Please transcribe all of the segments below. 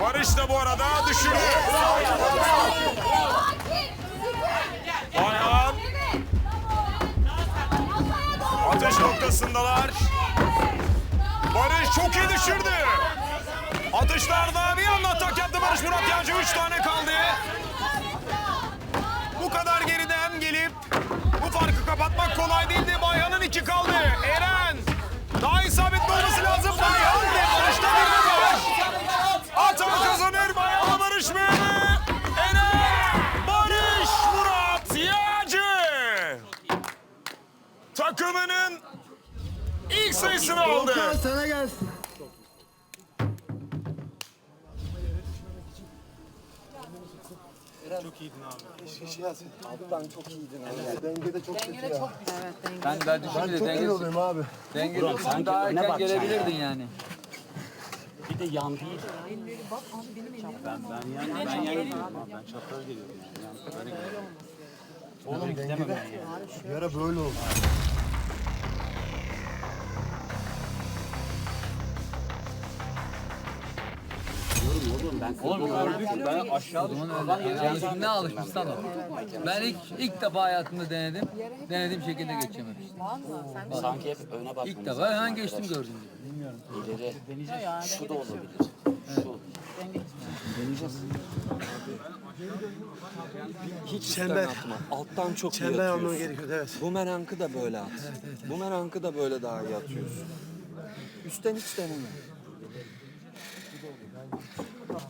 Barış da bu arada düşürdü. Ayhan atış noktasındalar. Barış çok iyi düşürdü. Atışlarda bir anda atak yaptı Barış Murat Yancı. Üç tane kaldı. Bu kadar geriden gelip bu farkı kapatmak kolay değildi. Bayhan'ın iki kaldı. Sayısını aldı. sana gelsin. Alttan çok iyiydin abi. Dengede çok kötü ya. Ben ben düşündüm Ben de çok iyi denge, oluyorum abi. denge sen daha erken gelebilirdin yani. Bir de yan değil. Ben ben yan ben yan geliyorum abi. Ben çapraz geliyorum yani. Yan böyle geliyorum. Oğlum dengede bir ara böyle oldu. Oğlum gördük ben aşağı düştüm. Ne alışmışsan o. Ben ilk ilk defa hayatımda denedim. Denediğim şekilde geçememiştim. Sanki hep öne bakmamız İlk defa hemen geçtim gördüğüm gibi. İleri. Şu da olabilir. Şu. Hiç Çember. atma. Alttan çok iyi Çember almana atıyorsun. gerekiyordu evet. Bu merankı da böyle at. Bu merankı da böyle daha iyi atıyorsun. Üstten hiç deneme.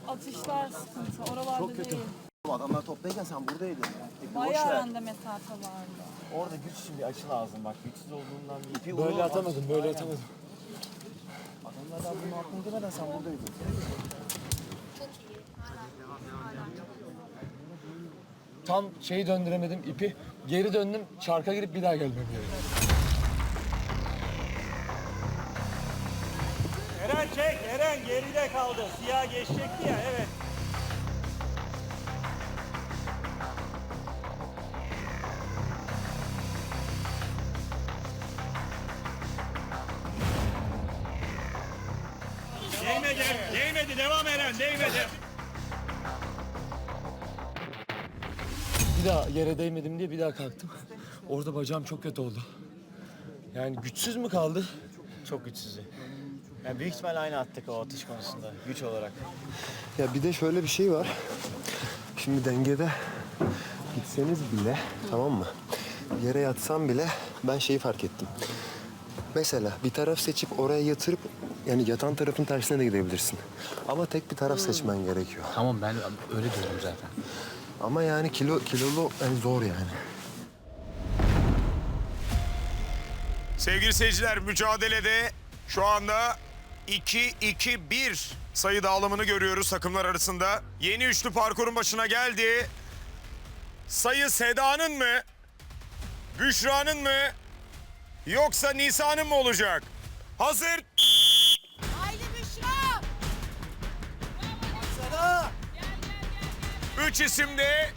Atışlar sıkıntı. Oralarda Çok kötü. değil. Adamlar toptayken sen buradaydın. E, Bayağı aranda mesafe vardı. Orada güç için bir açı lazım bak. Güçsüz olduğundan. Bir Böyle onu- atamadım, böyle atamadım. Adamlar daha bunu aklına demeden sen buradaydın. Tam şeyi döndüremedim ipi. Geri döndüm, çarka girip bir daha gelmem gerekiyor. Geride kaldı. Siyah geçecekti ya, evet. Değmedi, değmedi. Devam Eren, değmedi. Bir daha yere değmedim diye bir daha kalktım. Orada bacağım çok kötü oldu. Yani güçsüz mü kaldı? Çok güçsüzü. Yani büyük ihtimal aynı attık o atış konusunda. Güç olarak. Ya bir de şöyle bir şey var. Şimdi dengede gitseniz bile tamam mı? Yere yatsam bile ben şeyi fark ettim. Mesela bir taraf seçip oraya yatırıp yani yatan tarafın tersine de gidebilirsin. Ama tek bir taraf seçmen gerekiyor. Tamam ben öyle diyorum zaten. Ama yani kilo kilolu yani zor yani. Sevgili seyirciler mücadelede şu anda 2-2-1 sayı dağılımını görüyoruz takımlar arasında. Yeni üçlü parkurun başına geldi. Sayı Seda'nın mı? Büşra'nın mı? Yoksa Nisa'nın mı olacak? Hazır. Haydi Büşra! Üç isimde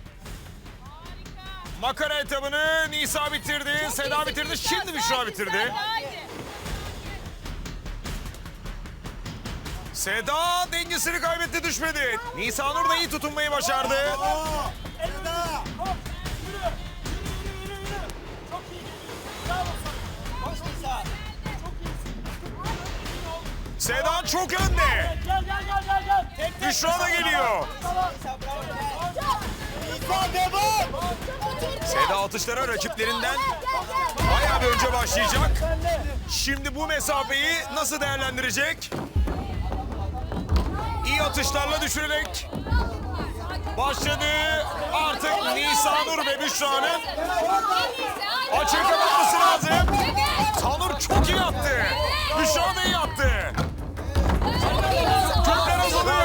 makara etabını Nisa bitirdi, Seda bitirdi, şimdi Büşra bitirdi. Seda dengesini kaybetti düşmedi. Nisa Nur da iyi tutunmayı başardı. Seda çok önde. Gel, gel, gel, gel, gel. Büşra da geliyor. Seda atışlara rakiplerinden bayağı bir önce başlayacak. Şimdi bu mesafeyi nasıl değerlendirecek? İyi atışlarla düşürerek başladı. Artık Nisanur ve Büşra'nın açık kapatması lazım. Tanur çok iyi attı. Büşra da iyi attı. Kökler azalıyor.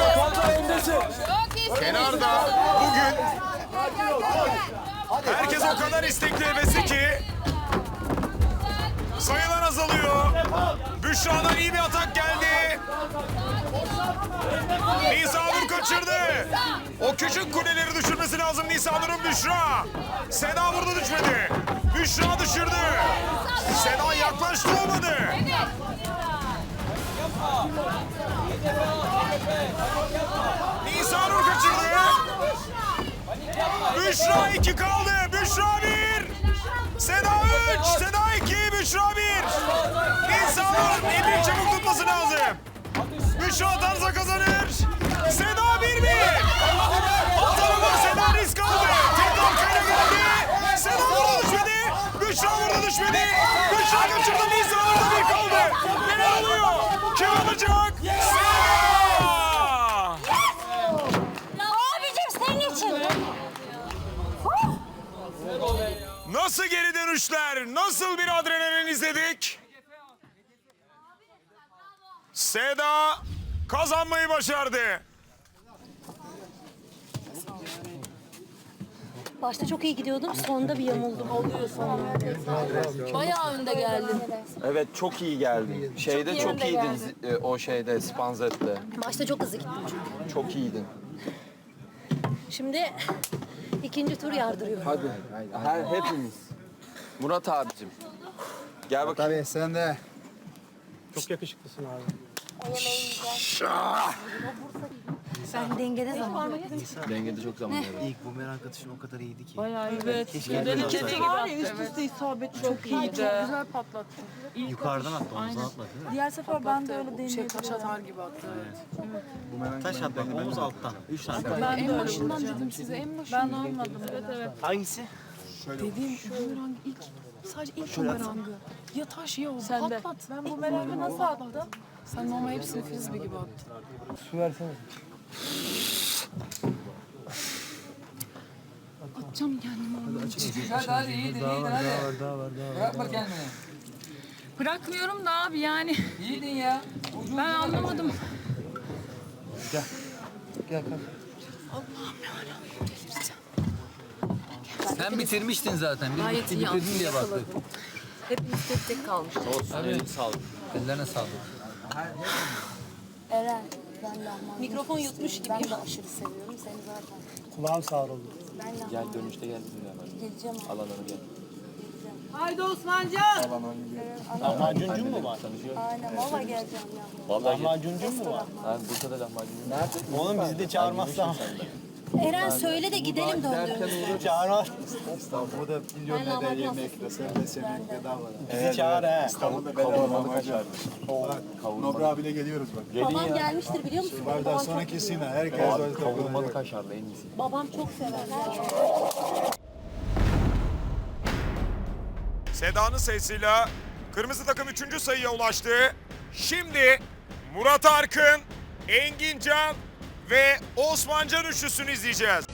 Kenarda bugün herkes o kadar istekli hevesli ki şu anda iyi bir atak geldi. Nisa Nur kaçırdı. O küçük kuleleri düşürmesi lazım Nisa Nur'un Büşra. Seda burada düşmedi. Büşra düşürdü. Seda yaklaştı olmadı. Nisa Nur kaçırdı. Büşra iki kaldı. Büşra bir. Seda üç. Büşra atarsa kazanır. Seda 1 1. Atamama Seda risk aldı. Tekrar kale geldi. Seda burada düşmedi. Büşra burada düşmedi. Büşra kaçırdı. Nisa burada bir kaldı. Neler oluyor? Kim alacak? Seda! Abicim senin için. Nasıl geri dönüşler? Nasıl bir adrenalin izledik? Seda kazanmayı başardı. Başta çok iyi gidiyordum. Sonda bir yamuldum. Oluyor sonra. Bayağı önde geldim. Evet çok iyi geldin. Şeyde iyi çok, önde iyiydin geldin. e, o şeyde Spanzet'te. Başta çok hızlı gittim çünkü. Çok iyiydin. Şimdi ikinci tur yardırıyorum. Hadi. Her hepimiz. Murat abicim. Gel bakayım. Tabii sen de. Çok yakışıklısın abi. Ben dengede zaman. Dengede çok zaman İlk bu merak atışın o kadar iyiydi ki. Evet. İkisi var ya üst üste isabet çok iyiydi. Çok güzel patlattı. Yukarıdan attı, omuzdan atmadı değil mi? Diğer sefer ben de öyle deneyim. Şey taş atar gibi attı. Taş attı, omuz alttan. Üç tane. Ben de öyle başından dedim size en başından. Ben olmadım. Evet evet. Hangisi? Dediğim şu bumerang ilk sadece ilk bumerangı. Ya taş ya o Sen patlat. Ben bumerangı nasıl attım? Sen normal hepsini frisbee gibi attın. Su versene. Atacağım kendimi oraya. Hadi hadi iyiydin iyiydin hadi. Bırakma kendini. Bırakmıyorum da abi yani. İyiydin ya. Ben anlamadım. Gel kalk. Sen bitirmiştin zaten. Biz Gayet bitti, iyi bitirdin diye baktık. Hepimiz tek tek kalmıştık. Tabii. Ellerine sağlık. Eren. Ben lahmacun. Mikrofon yutmuş gibi. Ben de aşırı seviyorum. Seni zaten. Kulağım sağrıldı. Ben lahmacun. Gel dönüşte gel bizimle hemen. Geleceğim. Alanına gel. Haydi Osmancan. Lahmacuncun mu var? Aynen. Valla geleceğim ya. Lahmacuncun mu var? Ha Bursa'da lahmacun. Nerede? Oğlum bizi de çağırmazsan. Eren söyle de gidelim döndüğümüzde. Çağırmaz. İstanbul'da milyon Ben bedel lahmacun yemek, sen de senin bedava. Bizi çağır he. İstanbul'da bedava kaçar. Nobra abiyle geliyoruz bak. Babam gelmiştir biliyor musun? Bardan Babam sonra çok, kesin ha. Herkes orada kavurmalı toplanacak. kaşarlı en iyisi. babam çok sever. Seda'nın sayısıyla kırmızı takım 3. sayıya ulaştı. Şimdi Murat Arkın, Engin Can ve Osman Can üçlüsünü izleyeceğiz.